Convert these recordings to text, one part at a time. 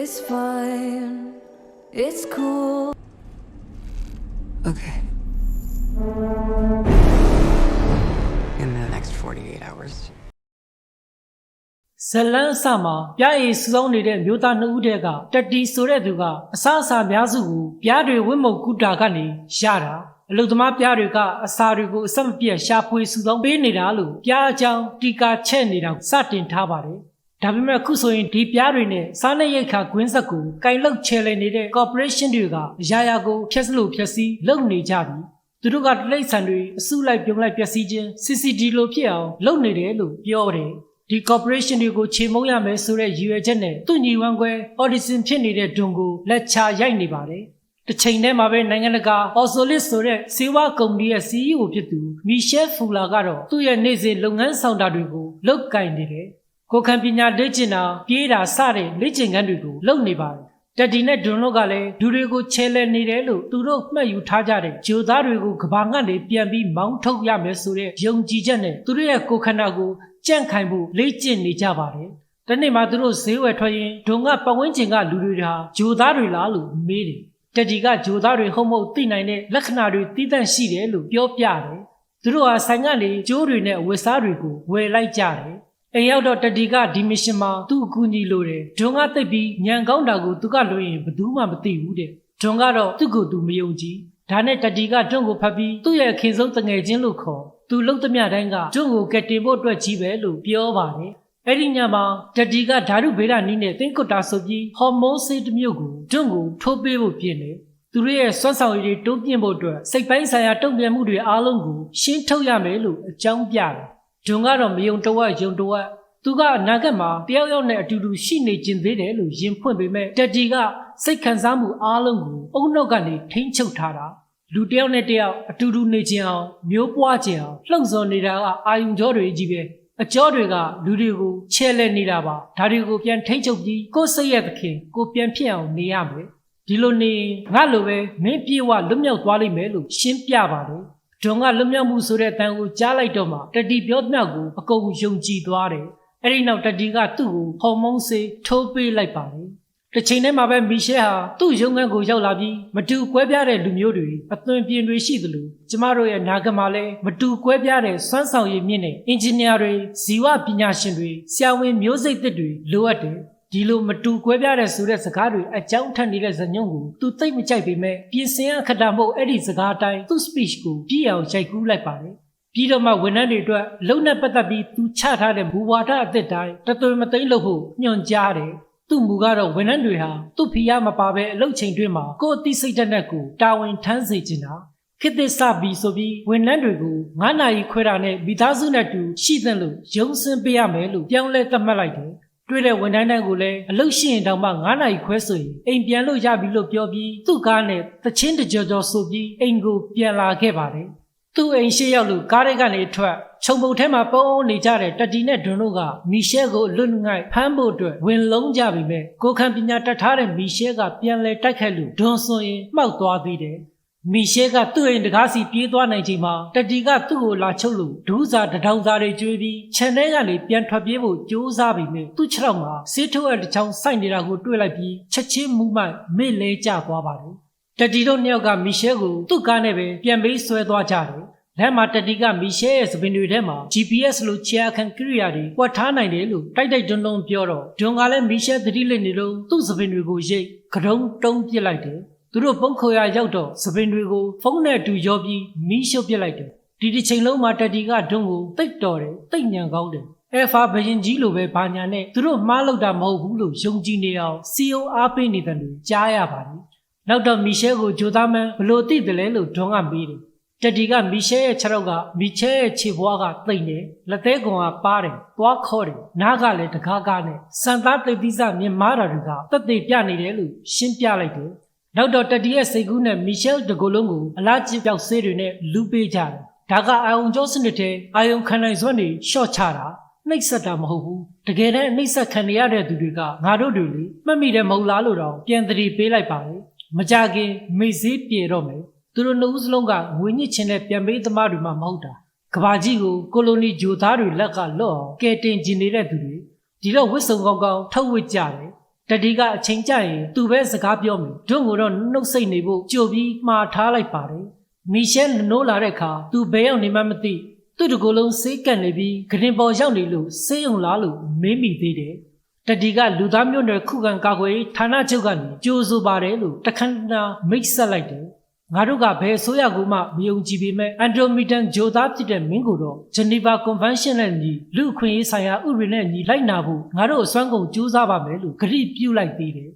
It's fine. It's cool. Okay. In the next 48 hours. ဇလန်းအစမှာပြားရည်စုဆောင်နေတဲ့မျိုးသားနှစ်ဦးတည်းကတတီဆိုတဲ့သူကအစအစာများစုကိုပြားတွေဝိမုတ်ကုတာကနေရတာအလုသမားပြားတွေကအစာတွေကိုအဆက်မပြတ်ရှာဖွေစုဆောင်ပေးနေတာလို့ပြားအကြောင်းတီကာချက်နေတာစတင်ထားပါတယ် ဒါပေမဲ့အခုဆိုရင်ဒီပြားတွေနဲ့စားနပ်ရိက္ခာကွင်းဆက်ကိုကင်လောက်ချဲလည်နေတဲ့ corporation တွေကအရာရာကိုဖျက်စလို့ဖျက်ဆီးလုပ်နေကြပြီသူတို့ကတိရစ္ဆာန်တွေအစုလိုက်ပြုံလိုက်ပျက်စီးခြင်း CCD လို့ဖြစ်အောင်လုပ်နေတယ်လို့ပြောတယ်ဒီ corporation တွေကိုခြေမုံရမယ်ဆိုတဲ့ရည်ရွယ်ချက်နဲ့သူ့ညီဝမ်းခွဲ audition ဖြစ်နေတဲ့ဒွန်ကိုလက်ချရိုက်နေပါတယ်တစ်ချိန်တည်းမှာပဲနိုင်ငံတကာ Ozolis ဆိုတဲ့စေဝါကုမ္ပဏီရဲ့ CEO ဖြစ်သူမီရှယ်ဖူလာကတော့သူ့ရဲ့နေ့စဉ်လုပ်ငန်းဆောင်တာတွေကိုလုပ်ကင်နေတယ် ကိုယ်ခံပညာလေ့ကျင့်တာပြေးတာစတဲ့လေ့ကျင့်ခန်းတွေကိုလုပ်နေပါတယ်တက်ဒီနဲ့ဒွန်တို့ကလည်းဒူတွေကိုချဲလဲနေတယ်လို့သူတို့မှတ်ယူထားကြတဲ့ဂျိုသားတွေကိုကဘာငတ်နေပြန်ပြီးမောင်းထုတ်ရမယ်ဆိုတဲ့ယုံကြည်ချက်နဲ့သူတို့ရဲ့ကိုယ်ခန္ဓာကိုကြန့်ခိုင်ဖို့လေ့ကျင့်နေကြပါတယ်။တနေ့မှသူတို့ဈေးဝယ်ထွက်ရင်ဒုံကပတ်ဝန်းကျင်ကလူတွေဟာဂျိုသားတွေလားလို့မေးတယ်။တက်ဒီကဂျိုသားတွေဟုတ်မဟုတ်သိနိုင်တဲ့လက္ခဏာတွေသိသန့်ရှိတယ်လို့ပြောပြတယ်။သူတို့ဟာဆိုင်ကနေကျိုးတွေနဲ့ဝက်စားတွေကိုဝယ်လိုက်ကြတယ်။ အိမ်ရောက်တော့တတီကဒီမရှင်မှာသူ့အကူအညီလိုတယ်ဒွန်ကသိပ်ပြီးညံကောင်းတာကိုသူကလွှရင်ဘယ်သူမှမသိဘူးတဲ့ဒွန်ကတော့သူ့ကိုယ်သူမယုံကြည်ဒါနဲ့တတီကဒွန်ကိုဖတ်ပြီးသူ့ရဲ့ခင်ဆုံးတငယ်ချင်းလို့ခေါ်သူလှုပ်သမျှတိုင်းကဒွန်ကိုကက်တင်ဖို့အတွက်ကြီးပဲလို့ပြောပါတယ်အဲ့ဒီညမှာတတီကဓာတုဗေဒနီးနဲ့တင်းကွတ်တာဆိုပြီးဟော်မုန်းဆေးတစ်မျိုးကိုဒွန်ကိုထိုးပေးဖို့ပြင်တယ်သူတို့ရဲ့စွမ်းဆောင်ရည်တွေတိုးပြင်းဖို့အတွက်စိတ်ပိုင်းဆိုင်ရာတုံ့ပြန်မှုတွေအားလုံးကိုရှင်းထုတ်ရမယ်လို့အကြောင်းပြတယ် ဒွန်ကတော့မယုံတဝက်ယုံတဝက်သူကအနာဂတ်မှာတယောက်ယောက်နဲ့အတူတူရှိနေခြင်းသေးတယ်လို့ယင်ဖွင့်ပေမဲ့တက်တီကစိတ်ခံစားမှုအားလုံးကိုအုံနောက်ကနေထိမ့်ချုပ်ထားတာလူတယောက်နဲ့တယောက်အတူတူနေခြင်းအောင်မျိုးပွားခြင်းအောင်လှုံ့ဆော်နေတာကအာယုံကြောတွေကြီးပဲအကျော်တွေကလူတွေကိုချဲလဲနေတာပါဒါတွေကိုပြန်ထိမ့်ချုပ်ပြီးကိုယ်စိတ်ရဲ့သခင်ကိုပြန်ဖြစ်အောင်နေရမယ်ဒီလိုနေငါလိုပဲမင်းပြေဝလွတ်မြောက်သွားလိမ့်မယ်လို့ရှင်းပြပါတယ် ဒုံကလွတ်မြောက်မှုဆိုတဲ့တန်ကိုကြားလိုက်တော့မှတတိပြောသမျှကိုအကုန်ယုံကြည်သွားတယ်အဲ့ဒီနောက်တတီကသူ့ကိုဟော်မုန်းဆေးထိုးပေးလိုက်ပါတယ်။တစ်ချိန်တည်းမှာပဲမီရှဲဟာသူ့ရုံးခန်းကိုရောက်လာပြီးမတူကွဲပြားတဲ့လူမျိုးတွေအသွင်ပြင်တွေရှိသလိုကျမတို့ရဲ့နာဂမှာလည်းမတူကွဲပြားတဲ့စွမ်းဆောင်ရည်မြင့်တဲ့အင်ဂျင်နီယာတွေဇီဝပညာရှင်တွေဆရာဝန်မျိုးစိတ်သစ်တွေလိုအပ်တယ်။ ဒီလိုမတူကွဲပြားတဲ့ဆိုတဲ့စကားတွေအကြောင်းထက်နေတဲ့ဇညုံကိုသူသိမ့်မကြိုက်ပေမဲ့ပြင်ဆင်အခက်တာမဟုတ်အဲ့ဒီစကားအတိုင်းသူ့ speech ကိုပြည့်အောင်ရိုက်ကူးလိုက်ပါတယ်။ပြီးတော့မှဝန်ထမ်းတွေအတွက်လုံနဲ့ပတ်သက်ပြီးသူချထားတဲ့မူဝါဒအသစ်တိုင်းတသွေမသိမ့်လို့ဖို့ညွှန်ကြားတယ်သူ့မူကတော့ဝန်ထမ်းတွေဟာသူ့ဖီယာမပါဘဲအလုပ်ချိန်တွင်းမှာကိုယ်အသိစိတ်ဓာတ်နဲ့ကိုတာဝန်ထမ်းစေချင်တာခေတ်သစ်စပြီးဆိုပြီးဝန်ထမ်းတွေကို9နာရီခွဲတာနဲ့မိသားစုနဲ့တူရှိသင့်လို့ရုံးစင်းပေးရမယ်လို့ပြောင်းလဲသတ်မှတ်လိုက်တယ် တွေ့တဲ့ဝန်ထမ်းတွေကိုလည်းအလုပ်ရှိရင်တောင်မှ9နာရီခွဲဆိုရင်အိမ်ပြန်လို့ရပြီလို့ပြောပြီးသူ့ကားနဲ့တချင်းတကြောကြောဆိုပြီးအိမ်ကိုပြန်လာခဲ့ပါတယ်သူ့အိမ်ရှိရောက်လို့ကားရိတ်ကနေထွက်ခြုံပုတ်ထဲမှာပုံအောင်နေကြတဲ့တတီနဲ့ဒွန်တို့ကမီရှဲကိုလွတ်ငိုက်ဖမ်းဖို့အတွက်ဝင်လုံးကြပြီမဲ့ကိုခံပညာတတ်ထားတဲ့မီရှဲကပြန်လဲတိုက်ခတ်လို့ဒွန်ဆိုရင်မှောက်သွားသေးတယ် မီရှဲကသူ့အိမ်တကားစီပြေးသွားနိုင်ချိန်မှာတတီကသူ့ကိုလာချုပ်လို့ဒူးစာတထောင်စာတွေကျွေးပြီးခြံထဲကနေပြန်ထွက်ပြေးဖို့ကြိုးစားပြီးမြသူ့ခြေထောက်မှာဆေးထုတ်အပ်တစ်ချောင်းစိုက်နေတာကိုတွေ့လိုက်ပြီးချက်ချင်းမူးမိုက်မေ့လဲကျသွားပါတယ်တတီတို့နှစ်ယောက်ကမီရှဲကိုသူ့ကားနဲ့ပဲပြန်ပေးဆွဲသွားကြတယ်။လမ်းမှာတတီကမီရှဲရဲ့စပင်တွေထဲမှာ GPS လို့ချာခံကိရိယာတွေပွက်ထားနိုင်တယ်လို့တိုက်တိုက်တွန်းတွန်းပြောတော့ဒွန်ကလည်းမီရှဲသတိလက်နေတော့သူ့စပင်တွေကိုရိတ်ကတုံးတုံးပစ်လိုက်တယ်။ သူတို့ပုံခေါ်ရရောက်တော့စပင်တွေကိုဖုန်းနဲ့အတူရောပြီးမီးရှို့ပစ်လိုက်တယ်။ဒီတစ်ချိန်လုံးမှာတတီကဒွန်ကိုတိတ်တော်တယ်တိတ်ညံကောင်းတယ်။အဲဖာဘရင်ကြီးလိုပဲဘာညာနဲ့သူတို့မှားလောက်တာမဟုတ်ဘူးလို့ယုံကြည်နေအောင်စီယုံအားပေးနေတယ်လို့ကြားရပါတယ်။နောက်တော့မီရှဲကိုဂျိုသားမန်ဘလို့သိတယ်လဲလို့ဒွန်ကမေးတယ်တတီကမီရှဲရဲ့ခြေထောက်ကမီချဲရဲ့ခြေဘွားကတိတ်နေလက်သေးကွန်ကပါတယ်သွားခေါ်တယ်နားကလည်းတကားကားနဲ့စံသားတိတ်သီးစမြင်မာတာတွေကတက်သေးပြနေတယ်လို့ရှင်းပြလိုက်တယ် နောက်တော့တတီရဲ့စိတ်ကူးနဲ့မီရှဲဒဂိုလုံးကိုအလားကျပြောက်ဆေးတွေနဲ့လူပေးကြတယ်ဒါကအာယုံကျောစနစ်ထဲအာယုံခံနိုင်စွမ်းတွေရှော့ချတာနှိပ်စက်တာမဟုတ်ဘူးတကယ်တမ်းနှိပ်စက်ခံရတဲ့သူတွေကငါတို့တွေလေမှတ်မိတယ်မဟုတ်လားလို့တော့ပြန်သတိပေးလိုက်ပါလေမကြခင်မိစည်းပြေတော့မယ်သူတို့နှစ်ဦးစလုံးကငွေညစ်ချင်းတဲ့ပြန်ပေးသမားတွေမှမဟုတ်တာကဘာကြီးကိုကိုလိုနီဂျိုသားတွေလက်ကလော့အောင်ကဲတင်ကျင်နေတဲ့သူတွေဒီတော့ဝစ်စုံကောင်းကောင်းထုတ်ဝစ်ကြတယ် တတတီကအချိန်ကြရင်သူပဲစကားပြောမယ်ဒွန့်ကိုတော့နှုတ်ဆက်နေဖို့ကြိုပြီးမှားထားလိုက်ပါတယ်မီရှဲနိုးလာတဲ့အခါသူဘယ်ရောက်နေမှမသိသူ့တကူလုံးစေးကပ်နေပြီးဂရင်ပေါ်ရောက်နေလို့စေးုံလားလို့မေးမိသေးတယ်တတီကလူသားမျိုးနွယ်ခုခံကာကွယ်ရေးဌာနချုပ်ကနေကြိုးဆိုပါတယ်လို့တခဏမိတ်ဆက်လိုက်တယ် ငါတို့ကဘယ်ဆိုရကူမှမယုံကြည်ပေမဲ့အန်ဒရိုမီတန်ဂျိုသားဖြစ်တဲ့မင်းကိုတော့ဂျနီဗာကွန်ဗင်းရှင်းနဲ့ညီလူအခွင့်အရေးဆိုင်ရာဥပဒေနဲ့ညီလိုက်နာဖို့ငါတို့အစွမ်းကုန်ကြိုးစားပါမယ်လို့ဂရိပြုလိုက်သေးတယ်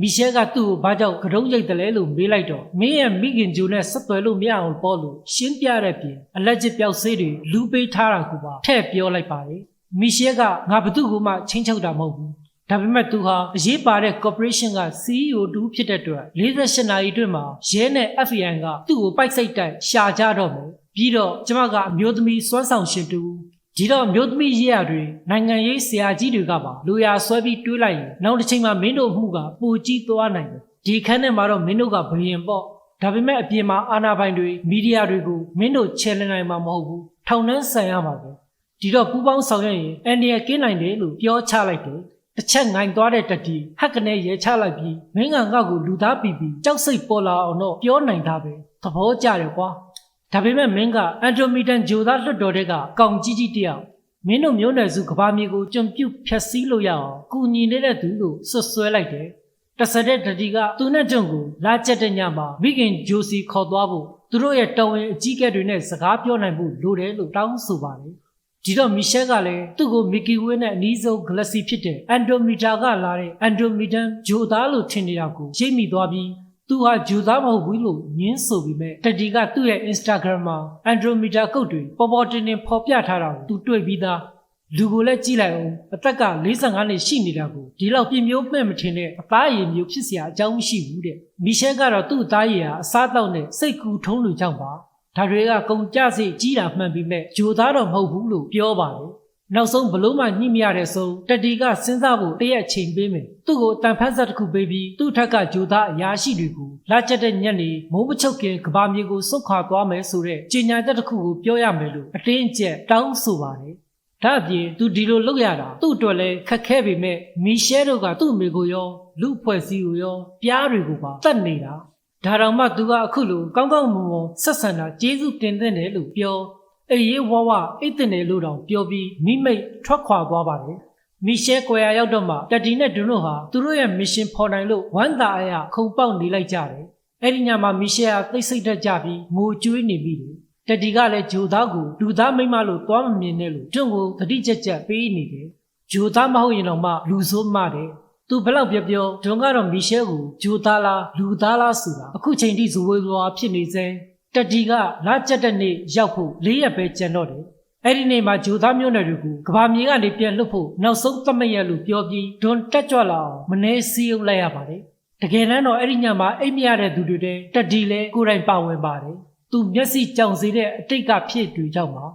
မီရှဲကသူ့ကိုဘာကြောင့်ကတုံးရိတ်တယ်လဲလို့မေးလိုက်တော့မင်းရဲ့မိခင်ဂျိုနဲ့ဆက်သွယ်လို့မရအောင်ပေါ့လို့ရှင်းပြတဲ့ပြင်အလက်ကျပျောက်ဆေးတွေလူပေးထားတာကိုပါထည့်ပြောလိုက်ပါတယ်မီရှဲကငါဘသူ့ကိုမှချင်းချုပ်တာမဟုတ်ဘူး ဒါပေမဲ့သူဟာအရေးပါတဲ့ corporation က CEO တူဖြစ်တဲ့အတွက်48နာရီအတွင်းမှာရဲနဲ့ FBI ကသူ့ကိုပိုက်စိတ်တိုက်ရှာကြတော့မယ်ပြီးတော့ကျမကအမျိုးသမီးစွမ်းဆောင်ရှင်တူဒီတော့အမျိုးသမီးရေးရတွေနိုင်ငံရေးဆရာကြီးတွေကပါလူရဆွဲပြီးတွေးလိုက်ရင်နောက်တစ်ချိန်မှာမင်းတို့အမှုကပိုကြီးသွားနိုင်တယ်ဒီခန်းထဲမှာတော့မင်းတို့ကဘယင်ပေါ့ဒါပေမဲ့အပြင်မှာအာဏာပိုင်တွေမီဒီယာတွေကိုမင်းတို့ချဲလည်နိုင်မှာမဟုတ်ဘူးထောင်နှန်းဆန်ရမှာပဲဒီတော့ပူပေါင်းဆောင်ရွက်ရင်အန်ဒီယာကင်းနိုင်တယ်လို့ပြောချလိုက်တယ် တစ်ချက်ငိုင်သွားတဲ့တတီဟက်ကနေရဲချလိုက်ပြီးမင်းကငါ့ကိုလူသားပြီးပြီးကြောက်စိတ်ပေါ်လာအောင်တော့ပြောနိုင်တာပဲသဘောကျတယ်ကွာဒါပေမဲ့မင်းကအန်ဒရိုမီတန်ဂျိုသားလွတ်တော်တဲ့ကကောင်ကြီးကြီးတယောက်မင်းတို့မျိုးနွယ်စုကဘာမြေကိုကျွံပြုတ်ဖျက်ဆီးလို့ရအောင်ကူညီနေတဲ့သူလို့ဆွဆွဲလိုက်တယ်တဆတဲ့တတီကသူနဲ့ကြုံကိုလာချက်တဲ့ညမှာမိခင်ဂျိုစီခေါ်သွားဖို့သူတို့ရဲ့တော်ဝင်အကြီးအကဲတွေနဲ့စကားပြောနိုင်ဖို့လိုတယ်လို့တောင်းဆိုပါတယ် ဒီတော့မီရှက်ကလည်းသူ့ကိုမီကီဝဲနဲ့အနီးဆုံး galaxy ဖြစ်တဲ့အန်ဒိုမီတာကလာတဲ့အန်ဒိုမီတန်ဂျိုသားလို့ထင်နေတာကိုရိပ်မိသွားပြီးသူဟာဂျူသားမဟုတ်ဘူးလို့ညင်းဆိုပြီးမဲ့တတီကသူ့ရဲ့ Instagram မှာ Andromeda ကုတ်တွေပေါ်ပေါ်တင်တင်ဖော်ပြထားတာကိုသူတွေ့ပြီးသားလူကိုလည်းကြည့်လိုက်အောင်အသက်က45နှစ်ရှိနေတာကိုဒီလောက်ပြင်းမျိုးမှတ်မထင်တဲ့အသားရည်မျိုးဖြစ်စရာအကြောင်းမရှိဘူးတဲ့မီရှဲကတော့သူ့အသားရည်ဟာအစားတောက်နဲ့စိတ်ကူထုံးလူကြောင့်ပါ ဒါတွေကကုန်ကြစိတ်ကြီးတာမှန်ပြီးမဲ့ဂျိုသားတော့မဟုတ်ဘူးလို့ပြောပါတယ်နောက်ဆုံးဘလို့မှညှိမရတဲ့ဆုံးတတီကစဉ်းစားဖို့တရက်ချိန်ပေးမယ်သူ့ကိုတန်ဖက်ဆက်တစ်ခုပေးပြီးသူ့ထက်ကဂျိုသားအရာရှိတွေကိုလာချက်တဲ့ညက်နေမိုးမချုပ်ခင်ကဘာမြေကိုစုတ်ခွာသွားမယ်ဆိုတဲ့ကြေညာချက်တစ်ခုကိုပြောရမယ်လို့အတင်းအကျပ်တောင်းဆိုပါတယ်ဒါအပြင်သူဒီလိုလုပ်ရတာသူ့အတွက်လည်းခက်ခဲပေမဲ့မီရှဲတို့ကသူ့အမေကိုရောလူဖွဲ့စည်းကိုရောပြားတွေကိုပါတတ်နေတာ ဒါတောင်မှသူကအခုလိုကောင်းကောင်းမွန်မွန်ဆက်ဆံတာကျေးဇူးတင်တဲ့တယ်လို့ပြောအေးရေးဝဝအိတ်တင်တယ်လို့တောင်ပြောပြီးမိမိတ်ထွက်ခွာသွားပါတယ်မီရှဲကွယ်ရရောက်တော့မှတတီနဲ့ဒွန်းတို့ဟာသူတို့ရဲ့မစ်ရှင်ဖော်နိုင်လို့ဝမ်းသာအရာခုံပေါက်နေလိုက်ကြတယ်အဲ့ဒီညမှာမီရှဲကသိစိတ်တက်ကြပြီးငိုကြွေးနေပြီလေတတီကလည်းဂျိုသားကိုလူသားမိမလို့သွားမမြင်နဲ့လို့တွန့်ကိုသတိကျကျပေးနေတယ်ဂျိုသားမဟုတ်ရင်တော့မှလူဆိုးမှတယ် သူဘလောက်ပြောပြောဒွန်ကတော့မီရှဲကိုဂျိုသားလားလူသားလားဆိုတာအခုချိန်ထိဇဝေဇဝါဖြစ်နေစေတတီကလာကျက်တဲ့နေ့ရောက်ဖို့လေးရက်ပဲကြံတော့တယ်အဲ့ဒီနေ့မှာဂျိုသားမျိုးနွယ်တွေကိုကဘာမြေကနေပြန်လွတ်ဖို့နောက်ဆုံးသတ်မရလို့ပြောပြီးဒွန်တက်ကြွလာအောင်မနေစည်းုပ်လိုက်ရပါတယ်တကယ်တမ်းတော့အဲ့ဒီညမှာအိမ်မရတဲ့သူတွေတဲ့တတီလဲကိုယ်တိုင်ပါဝင်ပါတယ်သူမျက်စိကြောင်စေတဲ့အတိတ်ကဖြစ်တွေကြောင့်ပါ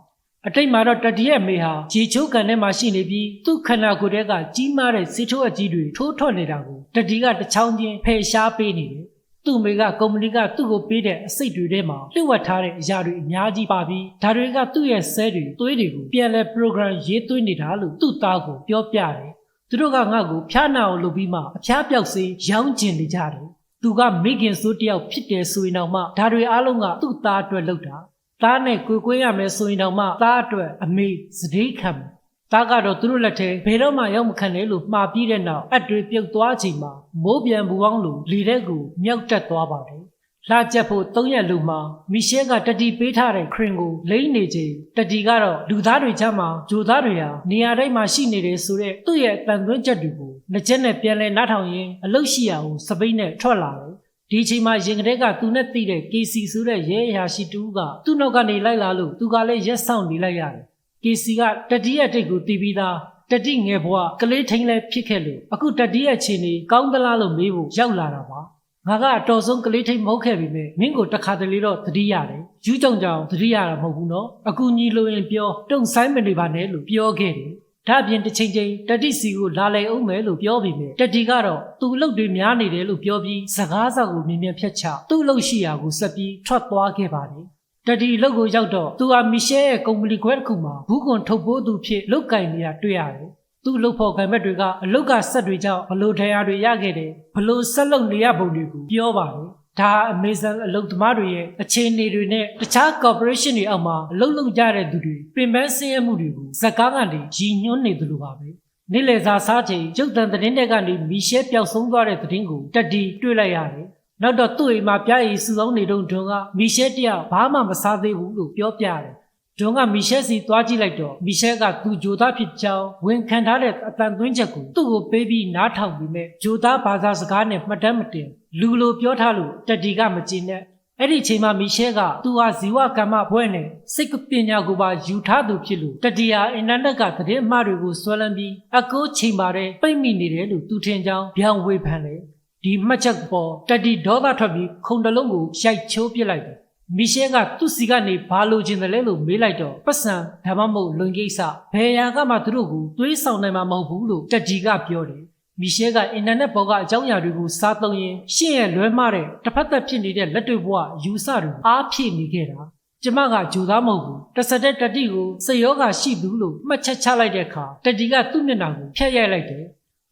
အတိတ်မှာတော့တတီရဲ့မေဟာဂျီချိုးကန်ထဲမှာရှိနေပြီးသူ့ခန္ဓာကိုယ်ထဲကကြီးမားတဲ့စေထိုးအကြီးတွေထိုးထွက်နေတာကိုတတီကတစ်ချောင်းချင်းဖယ်ရှားပေးနေတယ်သူ့မိကကုမ္ပဏီကသူ့ကိုပေးတဲ့အစိတ်တွေထဲမှာလျှို့ဝှက်ထားတဲ့အရာတွေအများကြီးပါပြီးဒါတွေကသူ့ရဲ့ဆဲတွေသွေးတွေကိုပြန်လဲ program ရေးသွင်းနေတာလို့သူ့သားကိုပြောပြတယ်သူတို့ကငါ့ကိုဖျားနာအောင်လုပ်ပြီးမှအဖျားပြောက်စေးရောင်းကျင်နေကြတယ်သူကမိခင်စိုးတယောက်ဖြစ်တယ်ဆိုရင်တော့မှဒါတွေအားလုံးကသူ့သားအတွက်လုပ်တာ သားနဲ့ကိုကိုွေးရမယ်ဆိုရင်တော့မှသားအတွက်အမေစတိခံမယ်သားကတော့သူတို့လက်ထဲဘယ်တော့မှရောက်မခံနဲ့လို့မှားပြီးတဲ့နောက်အတွေပြုတ်သွားချိန်မှာမိုးပြန်ဘူးအောင်လို့လေတဲ့ကိုမြောက်တက်သွားပါတယ်။လှချက်ဖို့၃ရက်လူမှာမီရှဲကတတီပေးထားတဲ့ခရင်ကိုလိမ့်နေချိန်တတီကတော့လူသားတွေချမ်းမှာဂျိုသားတွေဟာနေရာတိုင်းမှာရှိနေတယ်ဆိုတဲ့သူ့ရဲ့တန်သွင်းချက်တွေကိုလက်ချက်နဲ့ပြန်လဲနှားထောင်ရင်းအလုတ်ရှိရာကိုစပိတ်နဲ့ထွက်လာတယ်။ ဒီအချိန်မှာရင်ကလေးကသူနဲ့သိတဲ့ KC ဆိုတဲ့ရဲအရာရှိတူကသူ့နောက်ကနေလိုက်လာလို့သူကလည်းရက်ဆောင်နေလိုက်ရတယ်။ KC ကတတိယတိတ်ကိုတီးပြီးသားတတိငယ်ဘွားကလေးထိန်လဲဖြစ်ခဲ့လို့အခုတတိယချိန်နေကောင်းသလားလို့မေးဖို့ရောက်လာတာပါငါကအတော်ဆုံးကလေးထိန်မဟုတ်ခဲ့ပြီမဲ့မင်းကိုတခါတလေတော့တတိရတယ်ယူးကြောင်ကြောင်တတိရတာမဟုတ်ဘူးနော်အခုညီလိုရင်ပြောတုံဆိုင်မနေပါနဲ့လို့ပြောခဲ့တယ် ဒါအပြင်တစ်ချိန်ချိန်တတိစီကိုလာလေအောင်မယ်လို့ပြောပြီးမြဲတတိကတော့သူ့အလုပ်တွေများနေတယ်လို့ပြောပြီးစကားစောက်ကိုမြင်မြန်ဖြတ်ချသူ့အလုပ်ရှိရာကိုဆက်ပြီးထွက်သွားခဲ့ပါတယ်တတီအလုပ်ကိုရောက်တော့သူဟာမီရှဲရဲ့ကုမ္ပဏီခွဲတစ်ခုမှာဘူးကွန်ထုတ်ပိုးသူဖြစ်လုတ်ကင်နေတာတွေ့ရတယ်။ဒသူ့လုပ်ဖို့ကံဘက်တွေကအလုတ်ကဆက်တွေကြောင့်ဘလို့တရားတွေရခဲ့တယ်ဘလို့ဆက်လုပ်နေရပုံတွေကိုပြောပါတယ် ဒါအမေဇန်အလုပ်သမားတွေရဲ့အခြေအနေတွေနဲ့တခြား corporation တွေအောက်မှာအလုပ်လုပ်ကြတဲ့သူတွေပြင်ပန်းဆင်းရဲမှုတွေကိုဇက်ကားကနေရည်ညွှန်းနေသလိုပါပဲနေ့လည်စာစားချိန်ကျုပ်တန်သတင်းတဲ့ကနေမီရှဲပျောက်ဆုံးသွားတဲ့သတင်းကိုတက်တီတွေ့လိုက်ရတယ်နောက်တော့သူ့အိမ်မှာပြားရည်စူဆောင်းနေတော့ဒွန်ကမီရှဲတယောက်ဘာမှမစားသေးဘူးလို့ပြောပြတယ်ဒွန်ကမီရှဲစီသွားကြည့်လိုက်တော့မီရှဲကသူဂျိုသားဖြစ်ကြောင်းဝန်ခံထားတဲ့အတန်သွင်းချက်ကိုသူ့ကိုပေးပြီးနားထောင်ပြီးမဲ့ဂျိုသားဘာသာစကားနဲ့မှတ်တမ်းမတင် လူလိုပြောထားလို့တက်တီကမကြည့်နဲ့အဲ့ဒီအချိန်မှာမီရှဲကသူဟာဇီဝကမ္မဘွဲနဲ့စိတ်ကပညာကိုပါယူထားသူဖြစ်လို့တတီဟာအင်တာနက်ကသတင်းအမှားတွေကိုဆွဲလန်းပြီးအကိုချိန်ပါတဲ့ပိတ်မိနေတယ်လို့သူထင်ကြောင်းပြောင်းဝေဖန်တယ်ဒီမှတ်ချက်ပေါ်တတီဒေါသထွက်ပြီးခုံတလုံးကိုရိုက်ချိုးပစ်လိုက်တယ်မီရှဲကသူ့စီကနေဘာလိုချင်တယ်လဲလို့မေးလိုက်တော့ပတ်စံဒါမှမဟုတ်လွန်ကိစ္စဘယ်ရာကမှသူတို့ကိုတွေးဆောင်နိုင်မှာမဟုတ်ဘူးလို့တတီကပြောတယ် မီရှဲကအင်တာနက်ပေါ်ကအကြောင်းအရာတွေကိုစားသုံးရင်းရှင့်ရဲ့လွဲမှားတဲ့တစ်ဖက်သက်ဖြစ်နေတဲ့လက်တွေ့ဘဝယူဆတွေအားဖြည့်နေခဲ့တာကျမကဂျူသားမဟုတ်ဘူးတဆက်တဲ့တတိကိုစယောဂရှိသူလို့မှတ်ချက်ချလိုက်တဲ့အခါတတိကသူ့မျက်နှာကိုဖျက်ရိုက်လိုက်တယ်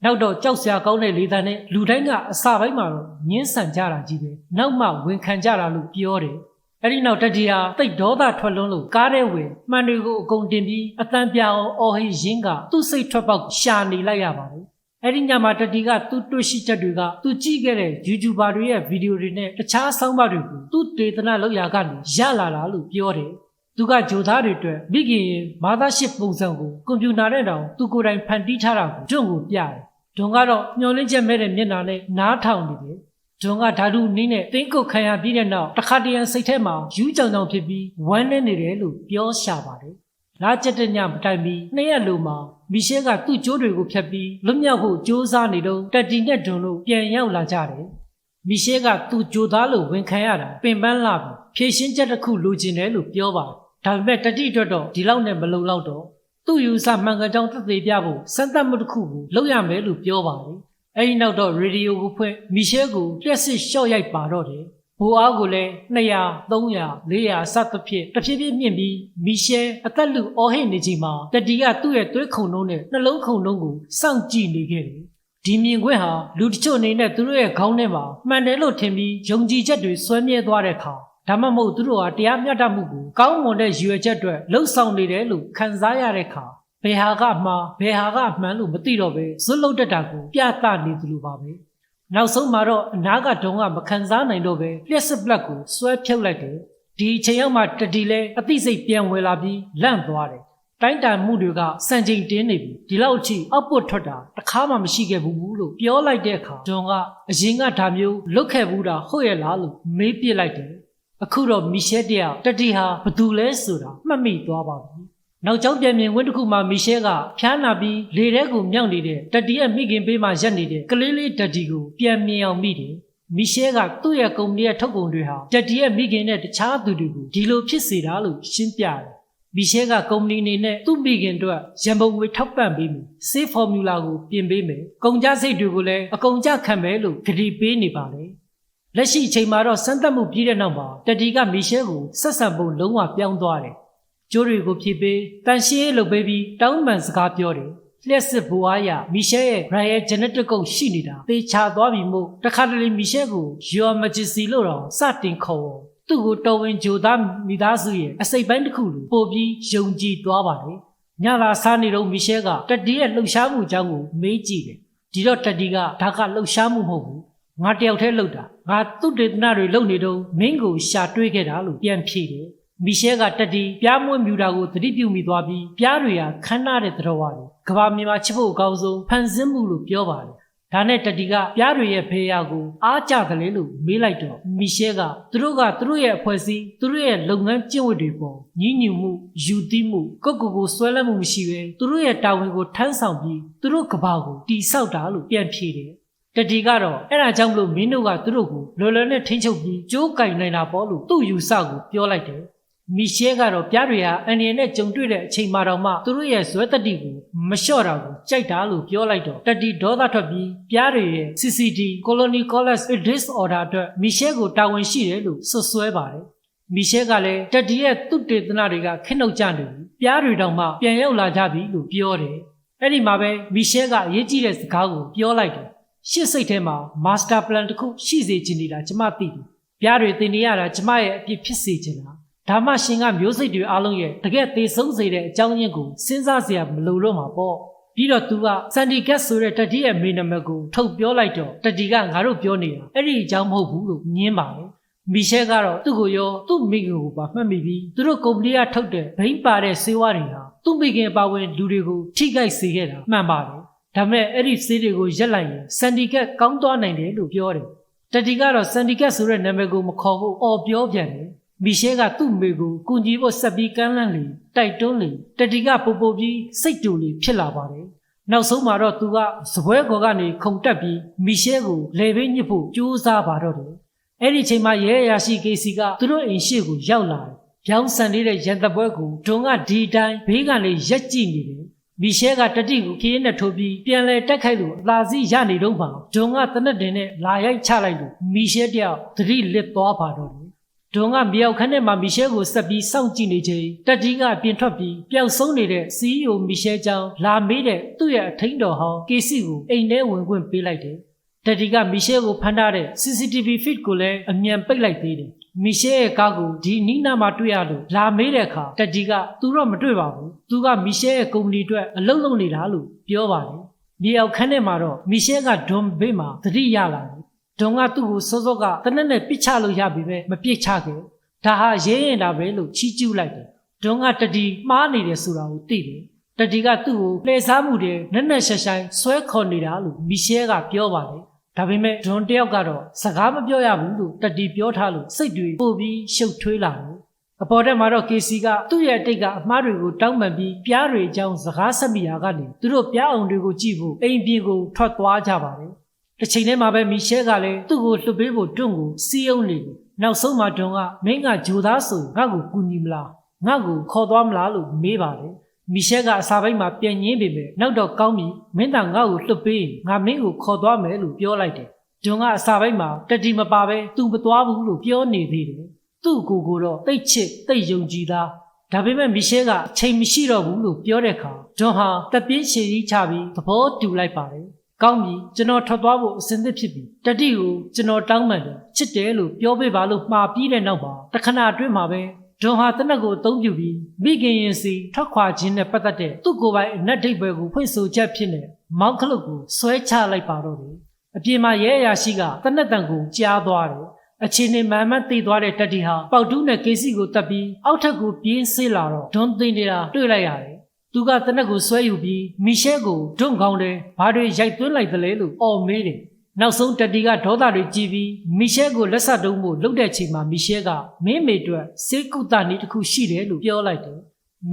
နောက်တော့ကြောက်စရာကောင်းတဲ့လေသံနဲ့လူတိုင်းကအစာပိုင်းမှာတော့ညှင်းဆန်ကြတာကြီးပဲနောက်မှဝန်ခံကြတာလို့ပြောတယ်အဲ့ဒီနောက်တတိဟာတိတ်ဒေါသထွက်လွန်းလို့ကားထဲဝင်မှန်တွေကိုအကုန်တင်ပြီးအတန်ပြအောင်အော်ဟိရင်းကသူ့စိတ်ထွက်ပေါက်ရှာနေလိုက်ရပါတယ် အဲ့ဒီညမှာတတီကသူ့တွေ့ရှိချက်တွေကသူကြည့်ခဲ့တဲ့ YouTuber တွေရဲ့ဗီဒီယိုတွေနဲ့တခြားဆောင်းပါးတွေကိုသူ့ဒေသနာလောက်ရာကနေရလာတာလို့ပြောတယ်သူကဂျိုသားတွေအတွက်မိခင်ရင်မာသားရှစ်ပုံစံကိုကွန်ပျူတာနဲ့တောင်သူကိုယ်တိုင်ဖန်တီးထားတာကိုကျွန်းကိုပြတယ်။ဒွန်ကတော့မျောလင်းချက်မဲ့တဲ့မျက်နှာနဲ့နားထောင်နေတယ်။ဒွန်ကဓာတုနည်းနဲ့တင်းကုတ်ခံရပြီးတဲ့နောက်တစ်ခါတရံစိတ်ထဲမှာယူးကြောင်ကြောင်ဖြစ်ပြီးဝမ်းနည်းနေတယ်လို့ပြောရှာပါတယ်။ လာချက်တဲ့ညမတိုင်ပြီးနှစ်ရက်လိုမှာမီရှဲကသူ့ကြိုးတွေကိုဖျက်ပြီးလွတ်မြောက်ဖို့ကြိုးစားနေတော့တက်တီနဲ့ဒွန်တို့ပြန်ရောက်လာကြတယ်။မီရှဲကသူ့ကြိုသားလို့ဝန်ခံရတာပင်ပန်းလာပြီးဖြည့်ရှင်းချက်တစ်ခုလိုချင်တယ်လို့ပြောပါတယ်။ဒါပေမဲ့တတိအတွက်တော့ဒီလောက်နဲ့မလုံလောက်တော့သူ့ယူဆမှန်ကန်ကြောင်းသက်သေပြဖို့စမ်းသပ်မှုတစ်ခုကိုလုပ်ရမယ်လို့ပြောပါတယ်။အဲဒီနောက်တော့ရေဒီယိုကိုဖွင့်မီရှဲကိုလျှက်စစ်ရှော့ရိုက်ပါတော့တယ်။ ဘိုးအားကိုလည်း200 300 400စသဖြင့်တစ်ဖြည်းဖြည်းမြင့်ပြီးမီရှဲအသက်လူအော်ဟစ်နေချိန်မှာတတီကသူ့ရဲ့သွေးခုန်လုံးနဲ့နှလုံးခုန်လုံးကိုစောင့်ကြည့်နေခဲ့တယ်။ဒီမြင်ကွင်းဟာလူတချို့အနေနဲ့သူတို့ရဲ့ခေါင်းထဲမှာမှန်တယ်လို့ထင်ပြီးယုံကြည်ချက်တွေဆွဲမြဲသွားတဲ့အခါဒါမှမဟုတ်သူတို့ဟာတရားမျှတမှုကိုကောင်းမွန်တဲ့ရည်ရွယ်ချက်အတွက်လှုပ်ဆောင်နေတယ်လို့ခံစားရတဲ့အခါဘယ်ဟာကမှားဘယ်ဟာကမှန်လို့မသိတော့ပဲဇွတ်လုတ်တတ်တာကိုပြသနေသလိုပါပဲ နောက်ဆုံးမှာတော့အနာကတုံးကမခံစားနိုင်တော့ပဲလျှက်စစ်ပလက်ကိုဆွဲဖြုတ်လိုက်တယ်ဒီအချိန်ရောက်မှတတီလဲအသိစိတ်ပြန်ဝင်လာပြီးလန့်သွားတယ်တိုင်းတန်မှုတွေကစံချိန်တင်းနေပြီဒီလောက်အထိအောက်ပွတ်ထွက်တာတစ်ခါမှမရှိခဲ့ဘူးလို့ပြောလိုက်တဲ့အခါဂျွန်ကအရင်ကဒါမျိုးလုတ်ခဲ့ဘူးတာဟုတ်ရဲ့လားလို့မေးပြစ်လိုက်တယ်အခုတော့မီရှဲတယောက်တတီဟာဘသူလဲဆိုတာမှတ်မိသွားပါပြီ နောက်ကျောင်းပြန်မြင်ဝင်းတစ်ခုမှာမီရှဲကဖျားနာပြီးလေထဲကိုမြောက်နေတဲ့တတီရဲ့မိခင်ပေးမှရက်နေတဲ့ကလေးလေးတတီကိုပြန်မြင်အောင်မိတယ်မီရှဲကသူ့ရဲ့ကုမ္ပဏီရဲ့ထုတ်ကုန်တွေဟာတတီရဲ့မိခင်နဲ့တခြားသူတွေကိုဒီလိုဖြစ်စေတာလို့ရှင်းပြတယ်မီရှဲကကုမ္ပဏီအနေနဲ့သူ့မိခင်တို့ရန်ပုံငွေထောက်ပံ့ပေးမယ်။ Safe Formula ကိုပြင်ပေးမယ်။ကုန်ကြစိတ်တွေကိုလည်းအကုန်ကြခံမယ်လို့ကတိပေးနေပါလေ။လက်ရှိအချိန်မှာတော့စမ်းသပ်မှုပြီးတဲ့နောက်မှာတတီကမီရှဲကိုဆက်ဆံပုံလုံးဝပြောင်းသွားတယ်။ ကျိုးတွေကိုဖြည့်ပေးတန်ရှင်းရေးလုပ်ပေးပြီးတောင်းပန်စကားပြောတယ်။လျှက်စစ်ဘွားရမီရှဲရဲ့ Royal Genetic ကိုရှိနေတာသေချာသွားပြီမို့တခါတလေမီရှဲကို Your Majesty လို့တော့စတင်ခေါ်သူ့ကိုတော်ဝင်ဂျိုသားမိသားစုရဲ့အစိတ်ပိုင်းတစ်ခုလိုပို့ပြီးယုံကြည်သွားပါတယ်။ညလာစားနေတော့မီရှဲကတတီရဲ့လှုပ်ရှားမှုအကြောင်းကိုမေးကြည့်တယ်။ဒီတော့တတီကဒါကလှုပ်ရှားမှုမဟုတ်ဘူး။ငါတယောက်တည်းလှုပ်တာ။ငါသူ့ဒေသနာတွေလှုပ်နေတော့မင်းကိုရှာတွေးခဲ့တာလို့ပြန်ဖြေတယ်။ မီရှဲကတတီပြားမွေးမြူတာကိုသတိပြုမိသွားပြီးပြားတွေဟာခမ်းနားတဲ့သတော်ဝါတွေကဘာမြန်မာချစ်ဖို့အကောင်းဆုံးဖန်ဆင်းမှုလို့ပြောပါတယ်ဒါနဲ့တတီကပြားတွေရဲ့ဖေးရကိုအားကြတယ်လေလို့မေးလိုက်တော့မီရှဲကသူတို့ကသူတို့ရဲ့အဖွဲ့အစည်းသူတို့ရဲ့လုပ်ငန်းကျင့်ဝတ်တွေပေါ်ညှဉ်းညူမှုယူသီးမှုကိုကိုကိုဆွဲလန်းမှုမရှိပဲသူတို့ရဲ့တာဝန်ကိုထမ်းဆောင်ပြီးသူတို့ကဘာကိုတီဆောက်တာလို့ပြန်ဖြေတယ်တတီကတော့အဲ့ဒါကြောင့်မလို့မင်းတို့ကသူတို့ကိုလော်လော်နဲ့ထိန်းချုပ်ပြီးကြိုးကင်နိုင်တာပေါ့လို့သူ့ယူဆကိုပြောလိုက်တယ် မီရှဲကတော့ပြားတွေဟာအန်ဒီယန်နဲ့ကြုံတွေ့တဲ့အချိန်မှတော့မှသူတို့ရဲ့ဇွဲတတိကိုမလျှော့တာကိုကြိုက်တာလို့ပြောလိုက်တော့တတိဒေါသထွက်ပြီးပြားတွေရဲ့ CCD Colony College Disorder အတွက်မီရှဲကိုတာဝန်ရှိတယ်လို့ဆွဆွဲပါတယ်မီရှဲကလည်းတတိရဲ့သူတေသနာတွေကခင်းနှုတ်ကြနေပြီပြားတွေတောင်မှပြန်ရောက်လာကြပြီလို့ပြောတယ်အဲ့ဒီမှာပဲမီရှဲကအရေးကြီးတဲ့စကားကိုပြောလိုက်တယ်ရှစ်စိတ်ထဲမှာ master plan တစ်ခုရှိစေချင်နေတာကျမသိတယ်ပြားတွေတင်နေရတာကျမရဲ့အပြစ်ဖြစ်စေချင်တာ ဒါမှရှင်ကမျိုးစိတ်တွေအားလုံးရဲ့တကယ်သေဆုံးစေတဲ့အကြောင်းရင်းကိုစဉ်းစားစရာမလိုတော့မှာပေါ့ပြီးတော့သူကစန်ဒီကတ်ဆိုတဲ့တတိရဲ့မေနမကိုထုတ်ပြောလိုက်တော့တတိကငါတို့ပြောနေတာအဲ့ဒီအကြောင်းမဟုတ်ဘူးလို့ညင်းပါတယ်မီရှဲကတော့သူ့ကိုရောသူ့မိခင်ကိုပါမှတ်မိပြီးသူတို့ကုမ္ပဏီကထုတ်တဲ့ဘိန်းပါတဲ့ဆေးဝါးတွေဟာသူ့မိခင်အပါဝင်လူတွေကိုထိခိုက်စေခဲ့တာမှန်ပါတယ်ဒါပေမဲ့အဲ့ဒီဆေးတွေကိုရက်လိုက်ရင်စန်ဒီကတ်ကောင်းသွားနိုင်တယ်လို့ပြောတယ်တတိကတော့စန်ဒီကတ်ဆိုတဲ့နာမည်ကိုမခေါ်ဖို့အော်ပြောပြန်တယ် မီရှဲကသူ့မိကိုကူညီဖို့ဆက်ပြီးကမ်းလှမ်းလေတိုက်တွန်းလေတတိကပူပူပြီးစိတ်တူလေဖြစ်လာပါတယ်နောက်ဆုံးမှာတော့သူကစပွဲကော်ကနေခုန်တက်ပြီးမီရှဲကိုလေဘင်းညစ်ဖို့ကြိုးစားပါတော့တယ်အဲ့ဒီချိန်မှာရဲအရာရှိကေစီကသူတို့အိမ်ရှိကိုရောက်လာတယ်ပြောင်းဆန်နေတဲ့ရန်တပွဲကိုဒုံကဒီတိုင်းဘေးကနေရက်ကြည့်နေတယ်မီရှဲကတတိကိုခင်းနဲ့ထိုးပြီးပြန်လဲတက်ခိုက်လို့အသာစီရနေတော့ပါဒုံကတနက်တင်နဲ့လာရိုက်ချလိုက်လို့မီရှဲတယောက်သတိလစ်သွားပါတော့ တယ်ဒုံကမြောက်ခန်းထဲမှာမီရှဲကိုဆက်ပြီးစောင့်ကြည့်နေချိန်တတိကပြင်ထွက်ပြီးပျောက်ဆုံးနေတဲ့ CEO မီရှဲကြောင့်လာမေးတဲ့သူ့ရဲ့အထိန်တော်ဟောင်းကေစီကိုအိမ်ထဲဝင်ခွင့်ပေးလိုက်တယ်တတိကမီရှဲကိုဖမ်းထားတဲ့ CCTV feed ကိုလည်းအမြန်ပိတ်လိုက်သေးတယ်မီရှဲရဲ့ကားကိုဒီနီးနားမှာတွေ့ရလို့လာမေးတဲ့အခါတတိကသူတော့မတွေ့ပါဘူးသူကမီရှဲရဲ့ကုမ္ပဏီအတွက်အလုပ်လုပ်နေတာလို့ပြောပါတယ်မြေအောက်ခန်းထဲမှာတော့မီရှဲကဒွန်ဘေးမှာသတိရလာတယ် ဒွန်ကသူ့ကိုစောစောကတနက်နဲ့ပစ်ချလို့ရပြီပဲမပစ်ချခဲ့ဒါဟာရေးရင်တာပဲလို့ချီးကျူးလိုက်တယ်ဒွန်ကတတိမှားနေတယ်ဆိုတာကိုသိတယ်တတိကသူ့ကိုလှည့်စားမှုတွေနက်နက်ရှိုင်ရှိုင်ဆွဲခေါ်နေတာလို့မီရှဲကပြောပါတယ်ဒါပေမဲ့ဒွန်တယောက်ကတော့စကားမပြောရဘူးလို့တတိပြောထားလို့စိတ်တွေပို့ပြီးရှုပ်ထွေးလာတယ်အပေါ်တက်မှာတော့ KC ကသူ့ရဲ့အတိတ်ကအမှားတွေကိုတောင်းပန်ပြီးပြားတွေအကြောင်းစကားဆက်မိရာကနေသူတို့ပြားအောင်တွေကိုကြည့်ဖို့အိမ်ပြေကိုထွက်သွားကြပါတယ် တစ်ချိန်တည်းမှာပဲမီရှဲကလည်းသူ့ကိုလှုပ်ပေးဖို့တွန့်ကိုစီးအောင်နေတယ်နောက်ဆုံးမှာတွန့်ကမင်းကဂျိုသားဆိုငါ့ကိုကူညီမလားငါ့ကိုခေါ်သွားမလားလို့မေးပါတယ်မီရှဲကအစာပိုင်းမှာပြန်ညင်းပေမဲ့နောက်တော့ကောင်းပြီမင်းတောင်ငါ့ကိုလှုပ်ပေးငါမင်းကိုခေါ်သွားမယ်လို့ပြောလိုက်တယ်ဂျွန်ကအစာပိုင်းမှာတတိမပါပဲသူမသွားဘူးလို့ပြောနေသေးတယ်သူ့ကိုယ်ကိုတော့တိတ်ချစ်တိတ်ယုံကြည်သားဒါပေမဲ့မီရှဲကအချိန်မရှိတော့ဘူးလို့ပြောတဲ့အခါဂျွန်ဟာတပ်ပြင်းရှည်ကြီးချပြီးသဘောတူလိုက်ပါတယ် ကောင်းပြီကျွန်တော်ထွက်သွားဖို့အစဉ်သစ်ဖြစ်ပြီတတိကိုကျွန်တော်တောင်းပန်တယ်ချစ်တယ်လို့ပြောပေးပါလို့မှာပြီးတဲ့နောက်မှာတခဏအတွင်းမှာပဲဒွန်ဟာတနက်ကိုအသုံးပြုပြီးမိခင်ရင်စီထွက်ခွာခြင်းနဲ့ပတ်သက်တဲ့သူ့ကိုယ်ပိုင်အနက်ဒိတ်ပွဲကိုဖွင့်ဆိုချက်ဖြစ်နေမောင်းခလုတ်ကိုဆွဲချလိုက်ပါတော့တယ်အပြင်မှာရဲအရာရှိကတနက်တန်ကိုကြားသွားတယ်အချင်းနဲ့မန်မတ်သိသွားတဲ့တတိဟာပေါက်တူးနဲ့ကေစီကိုတက်ပြီးအောက်ထပ်ကိုပြေးဆေးလာတော့ဒွန်သိနေတာတွေ့လိုက်ရတယ် သူကတနက်ကိုဆွဲယူပြီးမီရှဲကိုဒွန့်ကောင်းတယ်ဘာတွေရိုက်သွင်းလိုက်သလဲလို့အော်မေးတယ်နောက်ဆုံးတတီကဒေါသတွေကြီးပြီးမီရှဲကိုလက်ဆက်တုံးဖို့လှုပ်တဲ့ချိန်မှာမီရှဲကမင်းမေအတွက်စေကုသနည်းတစ်ခုရှိတယ်လို့ပြောလိုက်တယ်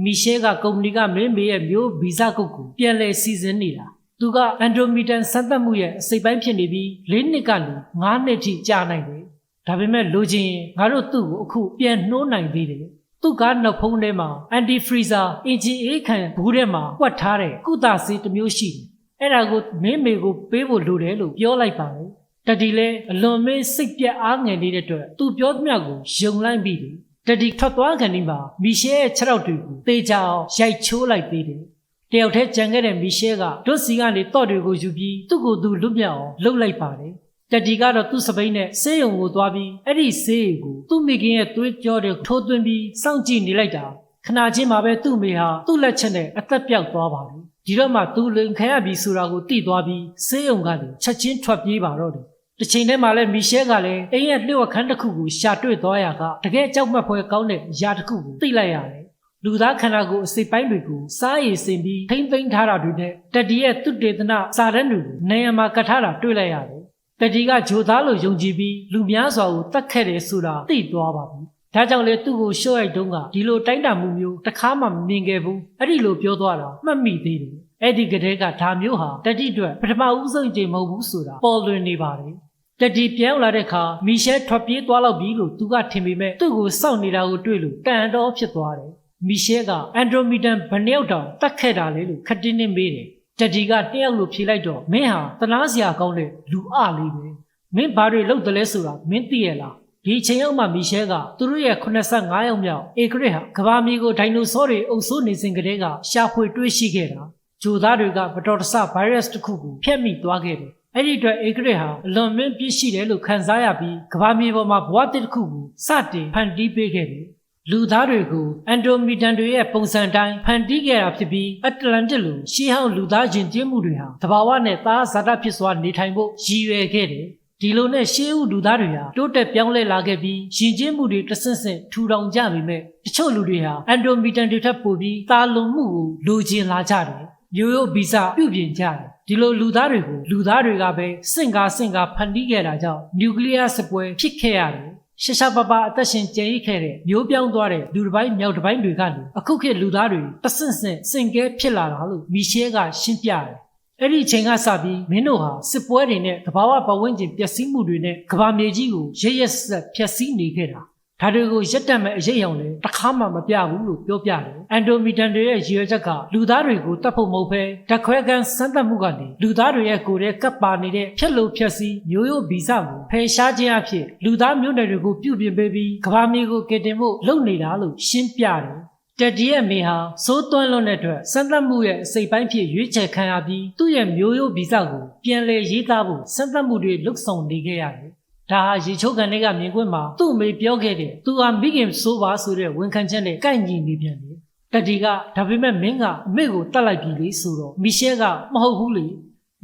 မီရှဲကကုမ္ပဏီကမင်းမေရဲ့မျိုးဗီဇကုတ်ကိုပြန်လည်စီစဉ်နေတာသူကအန်ဒရိုမီတန်စမ်းသပ်မှုရဲ့အစိပ်ပိုင်းဖြစ်နေပြီး၄နှစ်ကနေ၅နှစ်ထိကြာနိုင်တယ်ဒါပေမဲ့လိုချင်ရင်ငါတို့သူ့ကိုအခုပြန်နှိုးနိုင်သေးတယ် သူ့ကားနောက်ဖုံးထဲမှာ anti freezer အင်ဂျင်အေးခံဘူးထဲမှာကွက်ထားတဲ့ကုသဆေးတစ်မျိုးရှိတယ်။အဲ့ဒါကိုမင်းမေကိုပေးဖို့လိုတယ်လို့ပြောလိုက်ပါတယ်။တတီလည်းအလွန်မင်းစိတ်ပြက်အားငယ်နေတဲ့အတွက်သူပြောသမျှကိုယုံလိုက်ပြီးတယ်။တတီထွက်သွားခံဒီမှာမီရှဲရဲ့ခြေထောက်တွေကိုတေချာအောင်ရိုက်ချိုးလိုက်သေးတယ်။တယောက်တည်းကြံခဲ့တဲ့မီရှဲကဒွတ်စီကနေတော့တွေကိုယူပြီးသူ့ကိုယ်သူလွတ်မြောက်အောင်လှုပ်လိုက်ပါတယ်။ တတီကတော့သူ့စပိန်နဲ့ဆေးရုံကိုသွားပြီးအဲ့ဒီဆေးကိုသူ့မိခင်ရဲ့သွေးကြောတွေထိုးသွင်းပြီးစောင့်ကြည့်နေလိုက်တာခဏချင်းမှာပဲသူ့မိဟာသူ့လက်ချက်နဲ့အသက်ပြောက်သွားပါတယ်ဒီတော့မှသူလိန်ခံရပြီဆိုတာကိုသိသွားပြီးဆေးရုံကနေချက်ချင်းထွက်ပြေးပါတော့တယ်တစ်ချိန်တည်းမှာလဲမီရှဲကလည်းအိမ်ရဲ့လျှို့ဝှက်ခန်းတစ်ခုကိုရှာတွေ့သွားရကတကယ်ကြောက်မက်ဖွယ်ကောင်းတဲ့အရာတစ်ခုကိုသိလိုက်ရတယ်လူသားခန္ဓာကိုယ်အစိပ်ပိုင်းတွေကိုစားရည်စင်ပြီးထိမ့်သိမ်းထားတာတွေနဲ့တတိရဲ့သူတေသနစာရန်တွေကိုနေရာမှာကတ်ထားတာတွေ့လိုက်ရတယ် တတိကဂျိုသားလို့ယုံကြည်ပြီးလူများစွာကိုတတ်ခဲ့တယ်ဆိုတာသိသွားပါပြီ။ဒါကြောင့်လေသူ့ကိုရှော့ရိုက်တုံးကဒီလိုတိုင်းတာမှုမျိုးတစ်ခါမှမမြင်ခဲ့ဘူး။အဲ့ဒီလိုပြောသွားတာမှတ်မိသေးတယ်။အဲ့ဒီကလေးကဒါမျိုးဟာတတိအတွက်ပထမဦးဆုံးကြိမ်မဟုတ်ဘူးဆိုတာပေါ်လွင်နေပါတယ်။တတိပြောင်းလာတဲ့အခါမီရှဲထွက်ပြေးသွားတော့ပြီလို့သူကထင်ပေမဲ့သူ့ကိုစောင့်နေတာကိုတွေ့လို့တန်တော့ဖြစ်သွားတယ်။မီရှဲကအန်ဒရိုမီတန်ဘယ်နှယောက်တောင်တတ်ခဲ့တာလေလို့ခက်တင်းတင်းမေးတယ်။ တတိကတယောက်လိုဖြေလိုက်တော့မင်းဟာတလားစရာကောင်းတဲ့လူအလေးပဲမင်းဘာတွေလုပ်တယ်လဲဆိုတာမင်းသိရလားဒီချိန်ရောက်မှမီရှဲကသူတို့ရဲ့85ယောက်မြောက်အေဂရစ်ဟာကဘာမီကိုဒိုင်နိုဆောတွေအုပ်စိုးနေစဉ်ကတည်းကရှာဖွေတွေ့ရှိခဲ့တာဂျိုသားတွေကမတော်တဆဗိုင်းရပ်စ်တစ်ခုကိုဖျက်မိသွားခဲ့တယ်အဲ့ဒီအတွက်အေဂရစ်ဟာအလွန်မင်းပြည့်ရှိတယ်လို့ခံစားရပြီးကဘာမြေပေါ်မှာဘဝတစ်ခုကိုစတင်ဖန်တီးပေးခဲ့တယ် လူသားတွေကိုအန်ဒိုမီတန်တွေရဲ့ပုံစံတိုင်းဖန်တီးခဲ့တာဖြစ်ပြီးအတ္တလန်တစ်လိုရှေးဟောင်းလူသားယဉ်ကျေးမှုတွေဟာတဘာဝနဲ့သားဇာတဖြစ်စွာနေထိုင်ဖို့ရည်ရွယ်ခဲ့တယ်ဒီလိုနဲ့ရှေးဦးလူသားတွေဟာတိုးတက်ပြောင်းလဲလာခဲ့ပြီးယဉ်ကျေးမှုတွေတဆင့်ဆင့်ထူထောင်ကြပေမဲ့တချို့လူတွေဟာအန်ဒိုမီတန်တွေထပ်ပိုပြီးတာလွန်မှုကိုလိုချင်လာကြတယ်မျိုးရိုးဗီဇပြုပြင်ကြတယ်ဒီလိုလူသားတွေကိုလူသားတွေကပဲစင့်ကားစင့်ကားဖန်တီးခဲ့တာကြောင့်နျူကလ িয়ার စစ်ပွဲဖြစ်ခဲ့ရတယ် ရှရှာပပအသက်ရှင်ကျန်ရစ်ခဲ့တဲ့မျိုးပြောင်းသွားတဲ့လူတစ်ပိုင်းမြောက်တစ်ပိုင်းတွေကနေအခုခေတ်လူသားတွေတဆင့်ဆင့်စင်ကဲဖြစ်လာတာလို့မီရှဲကရှင်းပြတယ်အဲ့ဒီအချိန်ကစပြီးမင်းတို့ဟာစစ်ပွဲတွေနဲ့ကဘာဝပတ်ဝန်းကျင်ပျက်စီးမှုတွေနဲ့ကဘာမြေကြီးကိုရရက်ဆက်ဖျက်ဆီးနေခဲ့တာ ဒါတွေကိုရက်တက်မဲ့အရေးအောင်လဲတစ်ခါမှမပြဘူးလို့ပြောပြတယ်အန်တိုမီတန်တွေရဲ့ရည်ရွယ်ချက်ကလူသားတွေကိုတတ်ဖို့မဟုတ်ဘဲဓာတ်ခွဲကန်စမ်းသပ်မှုကနေလူသားတွေရဲ့ကိုယ်ရဲ့ကပ်ပါနေတဲ့ဖြက်လို့ဖြက်စီးမျိုးရိုးဗီဇကိုဖယ်ရှားခြင်းအဖြစ်လူသားမျိုးနွယ်တွေကိုပြုပြင်ပေးပြီးကဘာမြေကိုကယ်တင်ဖို့လုပ်နေတာလို့ရှင်းပြတယ်တက်ဒီရဲ့မေဟာစိုးသွန်းလွန်းတဲ့အတွက်စမ်းသပ်မှုရဲ့အစိပ်ပိုင်းဖြစ်ရွေးချယ်ခံရပြီးသူ့ရဲ့မျိုးရိုးဗီဇကိုပြန်လည်ရေးသားဖို့စမ်းသပ်မှုတွေလုပ်ဆောင်နေခဲ့ရတယ်။ ဒါဟာရေချိုးကန်တွေကမြင်ကွင်းမှာသူ့အမေပြောခဲ့တဲ့သူဟာမိခင်ဆိုးပါဆိုတဲ့ဝန်ခံချက်နဲ့ကိုက်ညီနေပြန်တယ်။တက်ဒီကဒါပေမဲ့မင်းကအမေကိုတတ်လိုက်ပြီလေဆိုတော့မီရှဲကမဟုတ်ဘူးလေ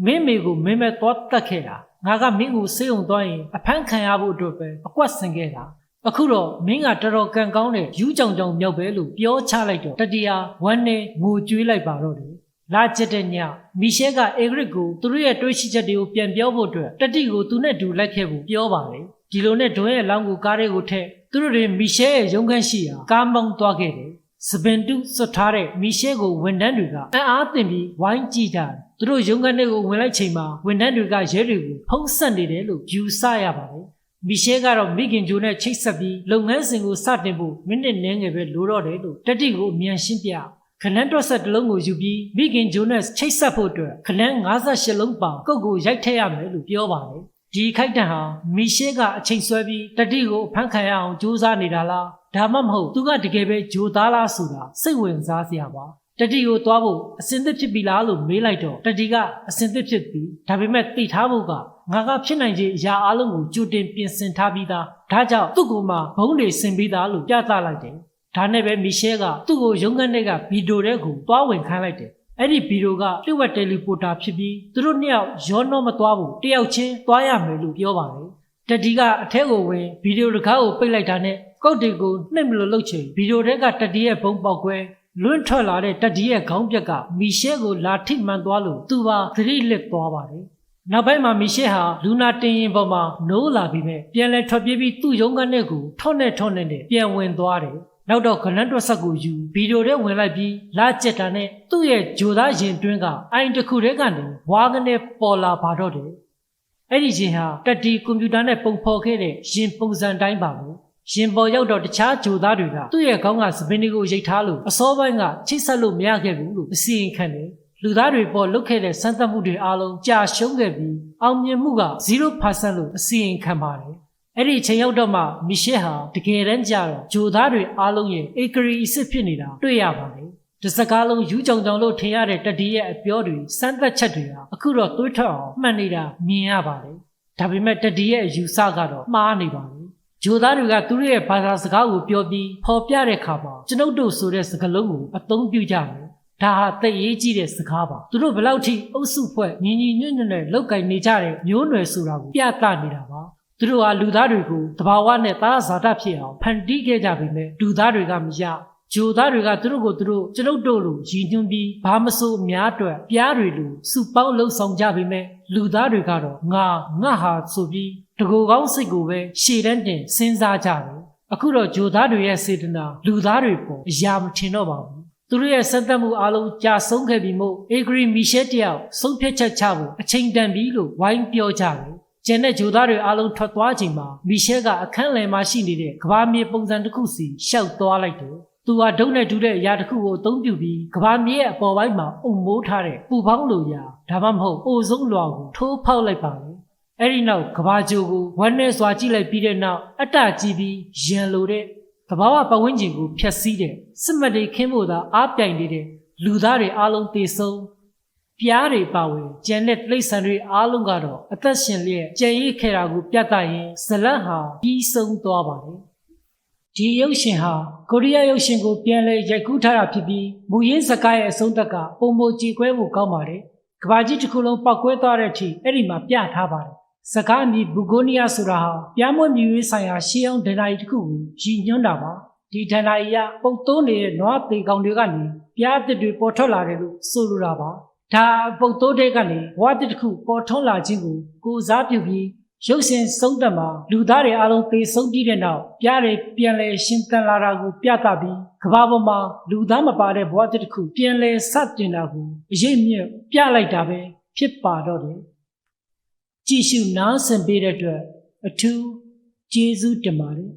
မင်းမေကိုမင်းမဲ့သွားတတ်ခဲ့တာငါကမင်းကိုစေးုံသွားရင်အဖမ်းခံရဖို့အတွက်ပဲအကွက်ဆင်ခဲ့တာအခုတော့မင်းကတော်တော်ကံကောင်းတဲ့ယူးကြောင်ကြောင်မြောက်ပဲလို့ပြောချလိုက်တော့တတိယဝမ်းနဲ့ငိုကြွေးလိုက်ပါတော့တယ် လာကျက်တဲ့ညမီရှဲကအေဂရစ်ကိုသူတို့ရဲ့တွေးရှိချက်တွေကိုပြန်ပြောဖို့အတွက်တတိကိုသူနဲ့တူလိုက်ခဲ့ဖို့ပြောပါတယ်ဒီလိုနဲ့ဒွန်းရဲ့လောင်းကိုကားတွေကိုထည့်သူတို့တွေမီရှဲရဲ့ရုံးခန်းရှိရာကားမောင်းသွားခဲ့တယ်စပင်တုစွတ်ထားတဲ့မီရှဲကိုဝန်ထမ်းတွေကအံ့အားသင့်ပြီးဝိုင်းကြည့်ကြတယ်သူတို့ရုံးခန်းတွေကိုဝင်လိုက်ချိန်မှာဝန်ထမ်းတွေကရဲတွေကိုဖုံးဆက်နေတယ်လို့ယူဆရပါတယ်မီရှဲကတော့မိခင်ဂျိုနဲ့ချိတ်ဆက်ပြီးလုပ်ငန်းစဉ်ကိုစတင်ဖို့မိနစ်နည်းငယ်ပဲလိုတော့တယ်လို့တတိကိုအမြန်ရှင်းပြ ခနန်းတော်ဆက်တစ်လုံးကိုယူပြီးမိခင်ဂျိုနဲ့ချိတ်ဆက်ဖို့အတွက်ခနန်း58လုံးပါကုတ်ကိုရိုက်ထည့်ရမယ်လို့ပြောပါတယ်ဒီခိုက်တန်ဟာမီရှဲကအချိန်ဆွဲပြီးတတိကိုဖမ်းခံရအောင်ကြိုးစားနေတာလားဒါမှမဟုတ်သူကတကယ်ပဲဂျိုသားလားဆိုတာစိတ်ဝင်စားစရာပါတတိကိုသွားဖို့အစင်သစ်ဖြစ်ပြီလားလို့မေးလိုက်တော့တတိကအစင်သစ်ဖြစ်ပြီဒါပေမဲ့သိထားဖို့ကငါကဖြစ်နိုင်ခြေအရာအလုံးကိုကြိုတင်ပြင်ဆင်ထားပြီးသားဒါကြောင့်သူ့ကိုယ်မှာဘုံတွေဆင်ပြီးသားလို့ပြသလိုက်တယ် ဒါနဲ့ပဲမီရှဲကသူ့ကိုရုံးခန်းထဲကဗီဒီယိုတွေကိုသွားဝင်ခိုင်းလိုက်တယ်အဲ့ဒီဗီဒီယိုကလျှို့ဝှက်တယ်လီပိုတာဖြစ်ပြီးသူတို့နှစ်ယောက်ရောနှောမသွားဘူးတယောက်ချင်းသွားရမယ်လို့ပြောပါတယ်တတိကအထက်ကိုဝင်ဗီဒီယိုတကားကိုပိတ်လိုက်တာနဲ့ကုတ်တွေကိုနှိပ်မလို့လှုပ်ချင်ဗီဒီယိုထဲကတတိရဲ့ဘုံပေါက်ခွဲလွန့်ထွက်လာတဲ့တတိရဲ့ခေါင်းပြက်ကမီရှဲကိုလာထိမှန်သွားလို့သူပါသတိလစ်သွားပါတယ်နောက်ပိုင်းမှာမီရှဲဟာလူနာတင်ရင်ပေါ်မှာနိုးလာပြီးမဲ့ပြန်လဲထွက်ပြေးပြီးသူ့ရုံးခန်းထဲကိုထော့နဲ့ထော့နဲ့နဲ့ပြန်ဝင်သွားတယ် နောက်တော့ခလန်းတွက်ဆက်ကိုယူဗီဒီယိုထဲဝင်လိုက်ပြီးလာကျက်တာနဲ့သူ့ရဲ့ဂျိုသားရင်တွင်းကအိုင်တစ်ခုထဲကနေဝါးကနေပေါ်လာပါတော့တယ်အဲ့ဒီရင်ဟာတက်တီကွန်ပျူတာနဲ့ပုံဖော်ခဲ့တဲ့ရင်ပုံစံတိုင်းပါဘူးရင်ပေါ်ရောက်တော့တခြားဂျိုသားတွေကသူ့ရဲ့ခေါင်းကစပင်းတွေကိုရိတ်ထားလို့အစောပိုင်းကချိတ်ဆက်လို့မရခဲ့ဘူးလို့အစီရင်ခံတယ်လူသားတွေပေါ်လုတ်ခဲ့တဲ့စမ်းသပ်မှုတွေအားလုံးကြာရှုံးခဲ့ပြီးအောင်မြင်မှုက0%လို့အစီရင်ခံပါတယ် အဲ့ဒီအချိန်ရောက်တော့မှမီရှဲဟာတကယ်တမ်းကျတော့ဂျိုသားတွေအားလုံးရဲ့အေဂရီအစ်စ်ဖြစ်နေတာတွေ့ရပါတယ်တစကားလုံးယူကြောင်ကြောင်လို့ထင်ရတဲ့တတိရဲ့အပြောတွေစမ်းသပ်ချက်တွေဟာအခုတော့တွေးထွက်အောင်မှတ်နေတာမြင်ရပါတယ်ဒါပေမဲ့တတိရဲ့အယူဆကတော့မှားနေပါတယ်ဂျိုသားတွေကသူတို့ရဲ့ဘာသာစကားကိုပြောပြီးပေါ်ပြတဲ့အခါမှာကျွန်ုပ်တို့ဆိုတဲ့စကားလုံးကိုအသုံးပြုကြတယ်ဒါဟာသိရေးကြီးတဲ့စကားပါသူတို့ဘယ်လောက်ထိအုပ်စုဖွဲ့ညီညီညွတ်ညွတ်နဲ့လောက်ကင်နေကြတဲ့မျိုးနွယ်ဆိုတာကိုပြသနေတာပါ သူတို့ဟာလူသားတွေကိုတဘာဝနဲ့သားဇာတဖြစ်အောင်ဖန်တီးခဲ့ကြပေမဲ့လူသားတွေကမရဂျိုသားတွေကသူတို့ကိုသူတို့ကျွန်ုပ်တို့လိုရည်ညွှန်းပြီးဘာမဆိုးအများအတွက်ပြားတွေလိုစုပေါင်းလှုပ်ဆောင်ကြပေမဲ့လူသားတွေကတော့ငါငါဟာဆိုပြီးတကူကောင်းစိတ်ကိုပဲရှည်တန်းတင်စဉ်းစားကြတယ်အခုတော့ဂျိုသားတွေရဲ့စေတနာလူသားတွေပေါ်အရာမထင်တော့ပါဘူးသူတို့ရဲ့စက်သက်မှုအလုံးကြာဆုံးခဲ့ပြီမို့အေဂရီမီရှဲတယောက်ဆုံးဖြတ်ချက်ချဖို့အချိန်တန်ပြီလို့ဝိုင်းပြောကြတယ် ကျန်တဲ့ဂျိုသားတွေအားလုံးထွက်သွားချိန်မှာမီရှဲကအခန်းလယ်မှာရှိနေတဲ့ကဘာမြေပုံစံတစ်ခုစီရှောက်သွားလိုက်တယ်။သူဟာဒုံနဲ့ဒူးတဲ့အရာတစ်ခုကိုအသုံးပြုပြီးကဘာမြေရဲ့အပေါ်ပိုင်းမှာအုံမိုးထားတဲ့ပူပေါင်းလိုရာဒါမှမဟုတ်အိုဆုံးလွာကိုထိုးဖောက်လိုက်ပါလေ။အဲ့ဒီနောက်ကဘာဂျိုကိုဝမ်းနဲ့စွာကြည့်လိုက်ပြီးတဲ့နောက်အတ္တကြည့်ပြီးရန်လိုတဲ့ကဘာဝပတ်ဝန်းကျင်ကိုဖျက်ဆီးတဲ့စစ်မှတ်တွေခင်းဖို့သာအားပြိုင်နေတဲ့လူသားတွေအားလုံးတေဆုံး ပြားတွေပါဝင်ကျန်တဲ့တိရစ္ဆာန်တွေအားလုံးကတော့အသက်ရှင်လျက်ကြံ့ရည်ခဲ့တာကိုပြသရင်ဇလတ်ဟာပြီးဆုံးသွားပါတယ်ဒီရုပ်ရှင်ဟာကိုရီးယားရုပ်ရှင်ကိုပြန်လည်ရိုက်ကူးထားတာဖြစ်ပြီးမူရင်းစကားရဲ့အဆုံးသက်ကပုံမကြည်ခွဲဖို့ကောင်းပါတယ်ကဘာကြီးတစ်ခုလုံးပောက်ကွဲသွားတဲ့အထိအဲ့ဒီမှာပြထားပါတယ်စကားအမည်ဘူဂိုနီးယားဆိုတာဟာပြားမွေ့မြူရေးဆိုင်ရာရှေးအောင်ဒဏ္ဍာရီတစ်ခုကိုရည်ညွှန်းတာပါဒီဒဏ္ဍာရီကပုတ်သွန်းနေတဲ့နွားသေးကောင်တွေကနေပြားအသစ်တွေပေါ်ထွက်လာတယ်လို့ဆိုလိုတာပါ ဒါပုတ်သိုးတဲ့ကနေဘဝတစ်တစ်ခုပေါ်ထွန်းလာခြင်းကိုကိုယ်စားပြုပြီးရုပ်ရှင်ဆုံးသက်မှာလူသားတွေအလုံးသေဆုံးပြီးတဲ့နောက်ပြားတွေပြန်လဲရှင်သန်လာတာကိုပြသပြီးကဘာပေါ်မှာလူသားမပါတဲ့ဘဝတစ်တစ်ခုပြန်လဲစတင်တာကိုအရေးမြင့်ပြလိုက်တာပဲဖြစ်ပါတော့တယ်ကြည့်ရှုနားဆင်ပေးတဲ့အတွက်အထူးကျေးဇူးတင်ပါတယ်